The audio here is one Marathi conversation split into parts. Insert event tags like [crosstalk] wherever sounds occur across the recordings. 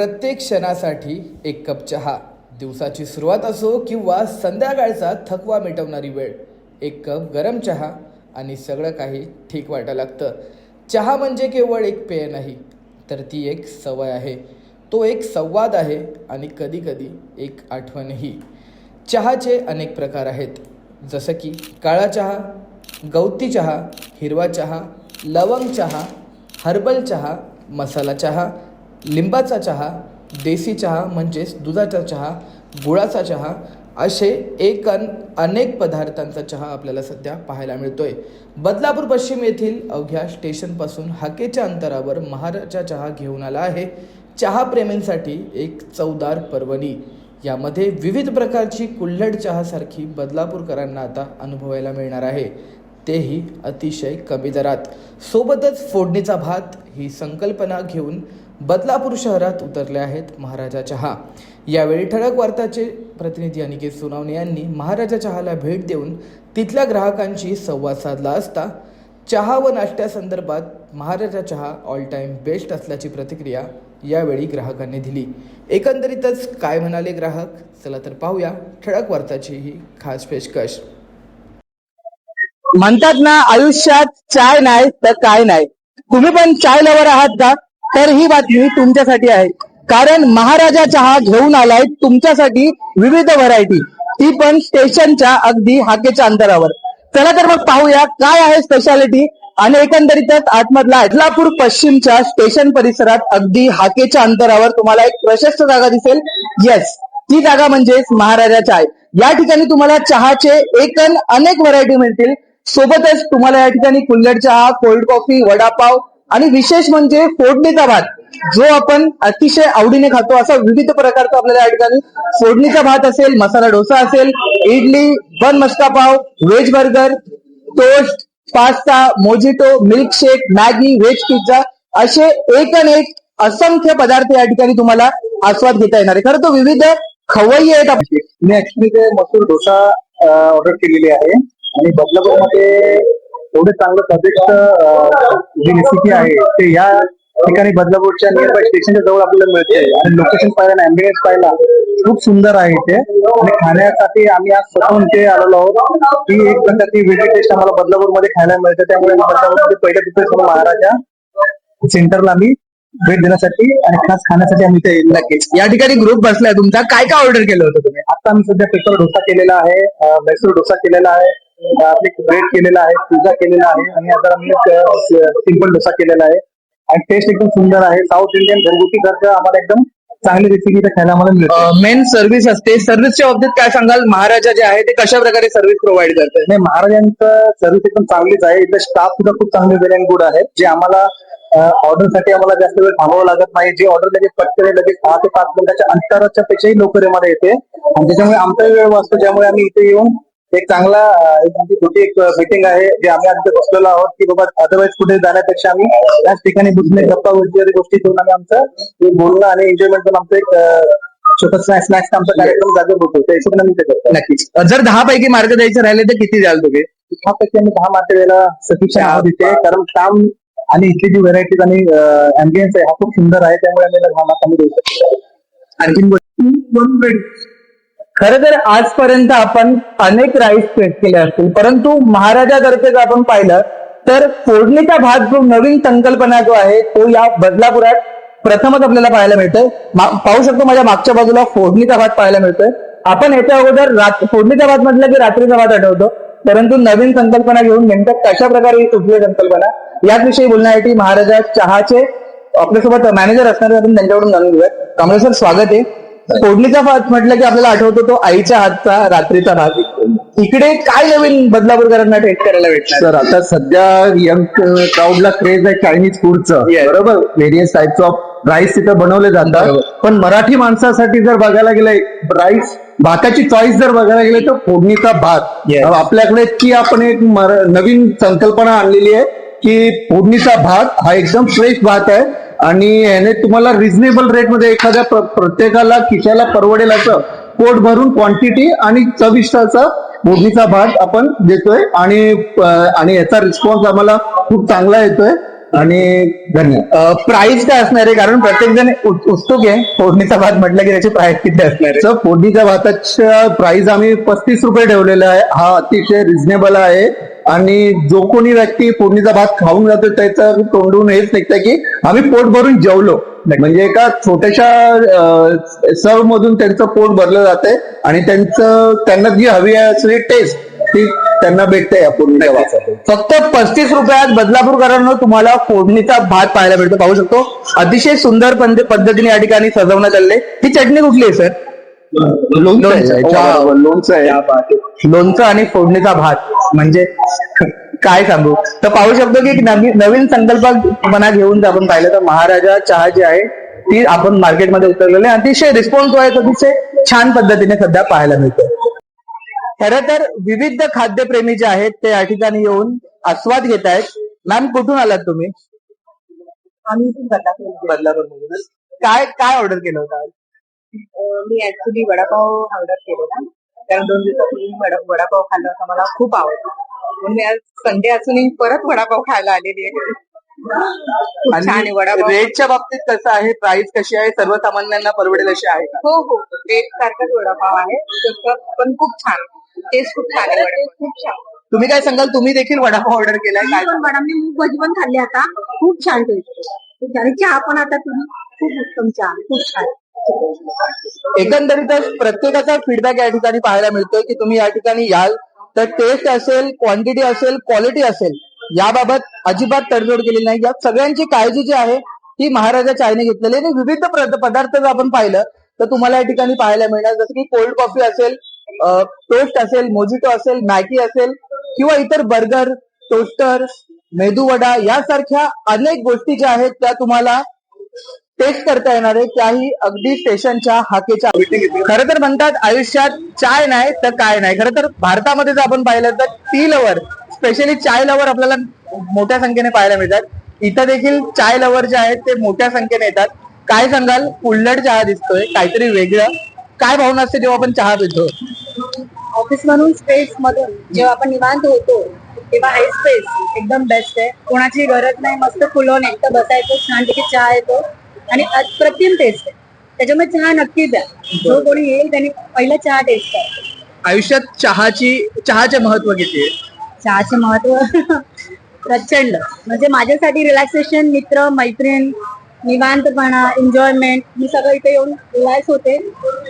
प्रत्येक क्षणासाठी एक कप चहा. दिवसाची सुरुवात असो किंवा संध्याकाळचा थकवा मिटवणारी वेळ एक कप गरम चहा आणि सगळं काही ठीक वाटायला लागतं. चहा म्हणजे केवळ एक पेय नाही तर ती एक सवय आहे. तो एक संवाद आहे आणि कधीकधी एक आठवणही. चहाचे अनेक प्रकार आहेत. जसं की काळा चहा गवती चहा हिरवा चहा लवंग चहा हर्बल चहा मसाला चहा लिंबाचा चहा देसी चहा म्हणजेच दुधाचा चहा गुळाचा चहा असे एक अन अनेक पदार्थांचा चहा आपल्याला सध्या पाहायला मिळतोय. बदलापूर पश्चिम येथील अवघ्या स्टेशनपासून हाकेच्या अंतरावर महाराजा चहा घेऊन आला आहे. चहा प्रेमींसाठी एक चवदार पर्वणी. यामध्ये विविध प्रकारची कुल्हड चहासारखी बदलापूरकरांना आता अनुभवायला मिळणार आहे. तेही अतिशय कमी दरात. सोबतच फोडणीचा भात ही संकल्पना घेऊन बदलापूर शहरात उतरले आहेत महाराजा चहा. यावेळी ठळक वार्ताचे प्रतिनिधी अनिकेत सोनावणे यांनी महाराजा चहाला भेट देऊन तिथल्या ग्राहकांशी संवाद साधला असता चहा व नाश्त्यासंदर्भात महाराजा चहा ऑल टाईम बेस्ट असल्याची प्रतिक्रिया यावेळी ग्राहकांनी दिली. एकंदरीतच काय म्हणाले ग्राहक? चला तर पाहूया ठळक वार्ताची ही खास पेशकश. म्हणतात ना आयुष्यात चाय नाही तर काय नाही. तुम्ही पण चाय लवर आहात का? तर ही बातमी तुमच्यासाठी आहे. कारण महाराजा चहा घेऊन आलाय तुमच्यासाठी विविध व्हरायटी ती पण स्टेशनच्या अगदी हाकेच्या अंतरावर. चला तर मग पाहूया काय आहे स्पेशालिटी आणि एकंदरीतच आतमधला अदलापूर पश्चिमच्या स्टेशन परिसरात अगदी हाकेच्या अंतरावर तुम्हाला एक प्रशस्त जागा दिसेल. येस ती जागा म्हणजेच महाराजा चाय या ठिकाणी तुम्हाला चहाचे एकन अनेक व्हरायटी मिळतील. सोबतच तुम्हाला या ठिकाणी कुल्लड चहा कोल्ड कॉफी वडापाव आणि विशेष म्हणजे फोडणीचा भात जो आपण अतिशय आवडीने खातो असा विविध प्रकारचा आपल्याला या ठिकाणी फोडणीचा भात असेल मसाला डोसा असेल इडली बन मस्का पाव veg burger toast pasta mojito milkshake Maggi veg pizza असे एक आणि एक असंख्य पदार्थ या ठिकाणी तुम्हाला आस्वाद घेता येणार आहे खरं तो विविध खवय्ये आहेत आपले. मी ऍक्च्युली ते मसूर डोसा ऑर्डर केलेली आहे आणि बदलापूरमध्ये एवढे चांगलं अं, जी रेसिपी आहे ते या ठिकाणी बदलापूरच्या नियर बाय स्टेशनच्या जवळ आपल्याला मिळते. आणि लोकेशन पाहिलं अँबियन्स पाहिला खूप सुंदर आहे इथे आणि खाण्यासाठी आम्ही आज स्वतःहून इथे आलेलो आहोत. ही एक प्रकारची वेगळी टेस्ट आम्हाला बदलापूरमध्ये खायला मिळते. त्यामुळे बदलापूरमध्ये पहिल्या तिथे महाराजा. सेंटरला आम्ही भेट देण्यासाठी आणि खास खाण्यासाठी आम्ही इथे येईल नक्कीच या ठिकाणी ग्रुप बसलाय तुमचा. काय काय ऑर्डर केलं होतं तुम्ही? आता आम्ही सध्या पेपर डोसा केलेला आहे मैसूर डोसा केलेला आहे ब्रेड केलेला आहे पिझ्झा केलेला आहे आणि आता आम्ही सिंपल डोसा केलेला आहे. आणि टेस्ट एकदम सुंदर आहे. साऊथ इंडियन घरगुती घरचं आम्हाला एकदम चांगली रेसिपी इथे खायला आम्हाला मिळते. मेन सर्व्हिस असते. सर्व्हिसच्या बाबतीत काय सांगाल? महाराजा जे आहे ते कशा प्रकारे सर्व्हिस प्रोव्हाइड करतात? नाही महाराजांचं सर्व्हिस एकदम चांगलीच आहे. इथलं स्टाफ सुद्धा खूप चांगले वेल अँड गुड आहेत. जे आम्हाला ऑर्डरसाठी आम्हाला जास्त वेळ थांबावं लागत नाही. जे ऑर्डर लगेच पटकन लगेच सहा ते पाच मिनिटाच्या अंतराच्या पेक्षाही लवकर आम्हाला येते. आणि त्याच्यामुळे आमचा वेळ वाचतो. ज्यामुळे आम्ही इथे येऊन एक चांगला एक आमची छोटी एक मीटिंग आहे जे आम्ही आज इथे बसलेलो आहोत की बाबा अदरवाईज कुठे जाण्यापेक्षा आम्ही त्याच ठिकाणी बसणे गप्पा वगैरे गोष्टी करून आम्ही आमचं एक बोलणं आणि एन्जॉयमेंट करून आमचं एक छोटा स्नॅक्स स्नॅक्स आमचा कार्यक्रम होतो. त्या हिशोबाने आम्ही ते करतो. नक्कीच. जर दहा पैकी मार्क द्यायचे राहिले तर किती द्याल तुम्ही? त्यापैकी आम्ही दहा मार्क वेळेला सफिशियंट आहोत इथे कारण काम आणि इथली जी व्हरायटीज आणि अँबियन्स आहे हा खूप सुंदर आहे त्यामुळे आम्ही दहा मार्क आम्ही देऊ शकतो. आणखीन खरं तर आजपर्यंत आपण अनेक राईस पेट केले असतील. परंतु महाराजातर्फे जर आपण पाहिलं तर फोडणीचा भात जो नवीन संकल्पना जो आहे तो या बदलापुरात प्रथमच आपल्याला पाहायला मिळतोय. पाहू शकतो माझ्या मागच्या बाजूला फोडणीचा भात पाहायला मिळतोय. आपण याच्या अगोदर फोडणीचा भात म्हटलं की रात्रीचा भात आठवतो. परंतु नवीन संकल्पना घेऊन नेमकं कशा प्रकारे ही संकल्पना याच विषयी बोलण्यासाठी महाराजा चहाचे आपल्यासोबत मॅनेजर असणार त्यांच्याकडून जाणून घेऊया कमलेश्वर सर स्वागत आहे. फोडणीचा भात म्हटलं की आपल्याला आठवतो तो आईच्या हातचा रात्रीचा भात इकडे काय नवीन बदलापूरकरांना टेस्ट करायला भेटणार? सर आता सध्या यंग क्राऊडला क्रेज आहे चायनीज फूडचं. बरोबर? व्हेरियस टाइप्स ऑफ राईस तिथे बनवले जातात. पण मराठी माणसासाठी जर बघायला गेलं राईस भाताची चॉईस जर बघायला गेले तर फोडणीचा भात. आपल्याकडे की आपण एक नवीन संकल्पना आणलेली आहे की फोडणीचा भात हा एकदम फ्रेश भात आहे. आणि याने तुम्हाला रिझनेबल रेटमध्ये एखाद्या प्रत्येकाला खिशाला परवडेल असं पोट भरून क्वांटिटी आणि चविष्ट असा फोडणीचा भात आपण देतोय. आणि आणि याचा रिस्पॉन्स आम्हाला खूप चांगला येतोय. आणि धन्यवाद. प्राइस काय असणार आहे? कारण प्रत्येक जण उत्सुक आहे. फोडणीचा भात म्हटलं की त्याची प्राइस किती असणार आहे? सर फोडणीच्या भाताच्या प्राइस आम्ही पस्तीस रुपये ठेवलेला आहे. हा अतिशय रिझनेबल आहे. आणि जो कोणी व्यक्ती फोडणीचा भात खाऊन जातो त्याचं तोंडून हेच निघतं की आम्ही पोट भरून जेवलो. म्हणजे एका छोट्याशा सर्व मधून त्यांचं पोट भरलं जातंय आणि त्यांचं त्यांना जी हवी आहे असलेली टेस्ट ती त्यांना भेटते या फोडणीच्या भातातून. फक्त पस्तीस रुपयात बदलापूरकरांना तुम्हाला फोडणीचा भात पाहायला मिळतो. पाहू शकतो. अतिशय सुंदर पद्धे- पद्धतीने या ठिकाणी सजवण्यात आले ही चटणी कुठली आहे सर? लोणचं आहे लोणचं. आणि फोडणीचा भात म्हणजे काय सांगू? तर पाहू शकतो की नवी- नवीन संकल्पना घेऊन जर आपण पाहिलं तर महाराजा चहा जी आहे ती आपण मार्केटमध्ये उतरलेली आहे अतिशय रिस्पॉन्स आहे अतिशय छान पद्धतीने सध्या पाहायला मिळतो खरं तर विविध खाद्यप्रेमी जे आहेत ते या ठिकाणी येऊन आस्वाद घेत आहेत. मॅम कुठून आलात तुम्ही? आम्ही बदलापूर काय काय ऑर्डर केलं होतं मी ऍक्च्युली वडापाव ऑर्डर केलेला. कारण दोन दिवसापूर्वी मी वडापाव खाल्ला होता. मला खूप आवडतो म्हणून मी आज संडे असूनही परत वडापाव खायला आलेली आहे. खूप छान आहे आणि वडापाव रेटच्या बाबतीत कसं आहे? प्राइस कशी आहे? सर्वसामान्यांना परवडेल अशी आहे का? हो हो. रेट सारखाच वडापाव आहे. तसं पण खूप छान. टेस्ट खूप छान आहे वडापाव. खूप छान. तुम्ही काय सांगाल? तुम्ही देखील वडापाव ऑर्डर केलाय? काय पण मॅडमने मूग भाजी पण खाल्ली आता. खूप छान टेस्ट आणि चहा पण आता तुम्ही खूप उत्तम चहा. खूप छान. एकंदरीतच प्रत्येकाचा फीडबॅक या ठिकाणी पाहायला मिळतोय की तुम्ही या ठिकाणी याल. तर टेस्ट असेल क्वांटिटी असेल क्वालिटी असेल याबाबत अजिबात तडजोड केलेली नाही. या सगळ्यांची काळजी जी आहे ती महाराजा चायने घेतलेली आहे. आणि विविध पदार्थ जर आपण पाहिलं तर तुम्हाला या ठिकाणी पाहायला मिळणार जसं की कोल्ड कॉफी असेल टोस्ट असेल मोजिटो असेल मॅगी असेल किंवा इतर बर्गर टोस्टर मेदू वडा यासारख्या अनेक गोष्टी ज्या आहेत त्या तुम्हाला टेस्ट करता येणार आहे त्याही अगदी स्टेशनच्या हाकेच्या. खरं तर म्हणतात आयुष्यात चाय नाही तर काय नाही. खरं तर भारतामध्ये जर आपण पाहिलं तर tea lover specially chai lover आपल्याला मोठ्या संख्येने पाहायला मिळतात. इथं देखील चाय लवर जे आहेत ते मोठ्या संख्येने येतात. काय सांगाल? उल्लट चहा दिसतोय काहीतरी वेगळं. काय भावना असते जेव्हा आपण चहा पितो? ऑफिस मधून स्पेस मधून जेव्हा आपण निवांत होतो तेव्हा हे स्पेस एकदम बेस्ट आहे. कोणाची गरज नाही मस्त फुलवून एकटं बसायचं छानपैकी चहा येतो. आणि अप्रतिम टेस्ट आहे. त्याच्यामुळे चहा नक्की द्या. जो कोणी येईल त्यांनी पहिला चहा टेस्ट करा. आयुष्यात चहाची चहाचे महत्त्व किती आहे? चहाचे महत्त्व [laughs] प्रचंड. म्हणजे माझ्यासाठी रिलॅक्सेशन मित्र मैत्रीण निवांतपणा एन्जॉयमेंट मी सगळं इथे येऊन रिलॅक्स होते.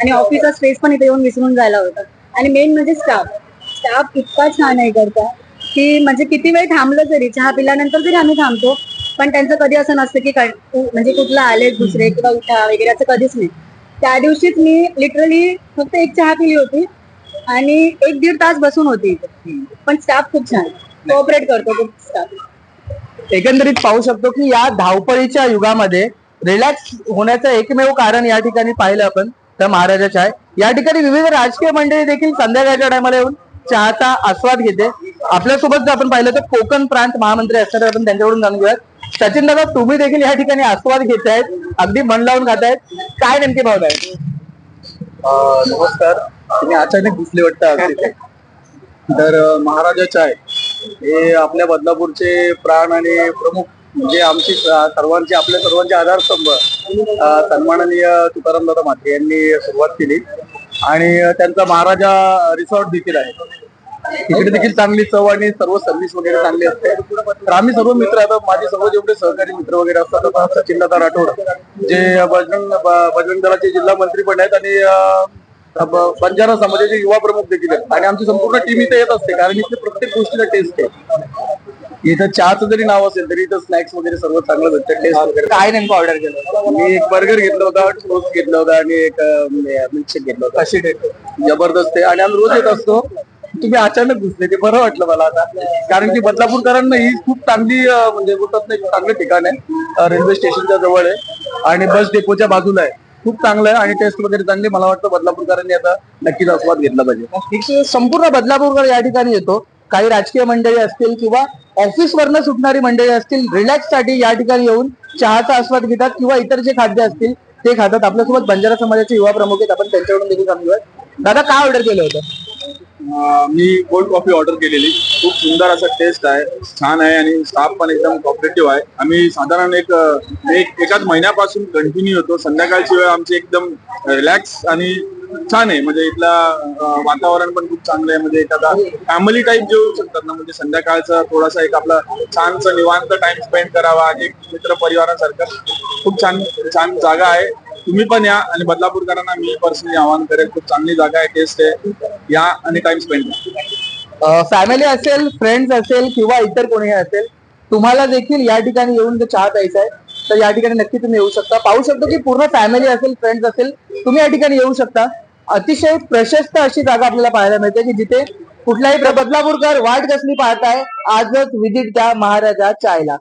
आणि ऑफिसचा स्ट्रेस पण इथे येऊन विसरून जायला होतं. आणि मेन म्हणजे स्टाफ स्टाफ इतका छान आहे करता की म्हणजे किती वेळ थांबलं तरी चहा पिल्यानंतर तरी आम्ही थांबतो. पण त्यांचं कधी असं नसतं की काय- म्हणजे कुठला आले दुसरे किंवा उठा वगैरे असं कधीच नाही. त्या दिवशीच मी लिटरली फक्त एक चहा पिली होती आणि एक दीड तास बसून होती पण स्टाफ खूप छान. कोऑपरेट करतो खूप स्टाफ एकंदरीत पाहू शकतो की या धावपळीच्या युगामध्ये रिलॅक्स होण्याचं एकमेव कारण या ठिकाणी पाहिलं आपण तर महाराजाचं आहे या ठिकाणी विविध राजकीय मंडळी देखील संध्याकाळच्या टायमाला येऊन चहाचा आस्वाद घेते. आपल्यासोबत जर आपण पाहिलं तर कोकण प्रांत महामंत्री असतात आपण त्यांच्याकडून जाणून घेऊयात. सचिन दादा तुम्ही देखील या ठिकाणी आस्वाद घेत आहेत अगदी मन लावून खात आहेत. काय नेमकी भावना आहे? नमस्कार. तुम्ही अचानक दिसले वाटतं आज तिथे तर अं, महाराजा चाय हे आपल्या बदलापूरचे प्राण आणि प्रमुख म्हणजे आमची सर्वांचे आपल्या सर्वांचे आधारस्तंभ सन्माननीय तुकाराम दादा माते यांनी सुरुवात केली. आणि त्यांचा महाराजा रिसॉर्ट देखील आहे. तिकडे देखील चांगली चव आणि सर्व सर्व्हिस वगैरे चांगली असते. तर आम्ही सर्व मित्र आता माझे सर्व जेवढे सहकारी मित्र वगैरे असतात आता सचिन दादा राठोड जे बजरंग बजरंग दलाचे जिल्हा मंत्री पण आहेत आणि बंजारा समाजाचे युवा प्रमुख देखील आहेत. आणि आमची संपूर्ण टीम इथे येत असते कारण इथे प्रत्येक गोष्टीला टेस्ट आहे. इथं चहाचं जरी नाव असेल तरी इथं स्नॅक्स वगैरे सर्व चांगलं भेटतं टेस्ट वगैरे काय नेमकं ऑर्डर केलं? मी एक बर्गर घेतला होता टोस्ट घेतला होता आणि एक मिल्कशेक घेतला होता. जबरदस्त आहे. आणि आम्ही रोज येत असतो. तुम्ही अचानक घुसले ते बरं वाटलं मला आता. कारण की बदलापूरकरांना ही खूप चांगली म्हणजे बोलतात ना चांगलं ठिकाण आहे. रेल्वे स्टेशनच्या जवळ आहे. आणि बस डेपोच्या बाजूला आहे. खूप चांगलं आहे आणि टेस्ट वगैरे चांगली. मला वाटतं बदलापूरकरांनी आता नक्कीच आस्वाद घेतला पाहिजे. संपूर्ण बदलापूरकर या ठिकाणी येतो. काही राजकीय मंडळी असतील किंवा ऑफिस वरनं सुटणारी मंडळी असतील रिलॅक्ससाठी या ठिकाणी येऊन चहाचा आस्वाद घेतात किंवा इतर जे खाद्य असतील ते खातात. आपल्यासोबत बंजारा समाजाचे युवा प्रमुख आहेत. आपण त्यांच्याकडून देखील जाणून दादा काय ऑर्डर केलं होतं? मी कोल्ड कॉफी ऑर्डर केलेली. खूप सुंदर असा टेस्ट आहे. छान आहे आणि स्टाफ पण एकदम कॉपरेटिव्ह आहे. आम्ही साधारण एक एक एकाच महिन्यापासून कंटिन्यू होतो. संध्याकाळची वेळ आमची एकदम रिलॅक्स आणि छान आहे. म्हणजे इथला वातावरण पण खूप चांगलं आहे. म्हणजे एखादा फॅमिली टाईप जेवू शकतात ना. म्हणजे संध्याकाळचा थोडासा एक आपला छानसा निवांत टाइम स्पेंड करावा. आणि मित्र परिवारासारखं खूप छान छान जागा आहे. तुम्ही पण या आणि बदलापूरकरांना मी पर्सनली आवाहन करेल खूप चांगली जागा आहे टेस्ट आहे. या आणि टाइम स्पेंड करा. फॅमिली असेल फ्रेंड्स असेल किंवा इतर कोणीही असेल तुम्हाला देखील या ठिकाणी येऊन जर चहा प्यायचा आहे तर या ठिकाणी नक्की तुम्ही येऊ शकता. पाहू शकतो की पूर्ण फॅमिली असेल फ्रेंड्स असेल तुम्ही या ठिकाणी येऊ शकता. अतिशय प्रशस्त अशी जागा आपल्याला पाहायला मिळते की जिथे कुठलाही बदलापूरकर वाट कसली पाहताय आजच विजिट द्या महाराजा चायला.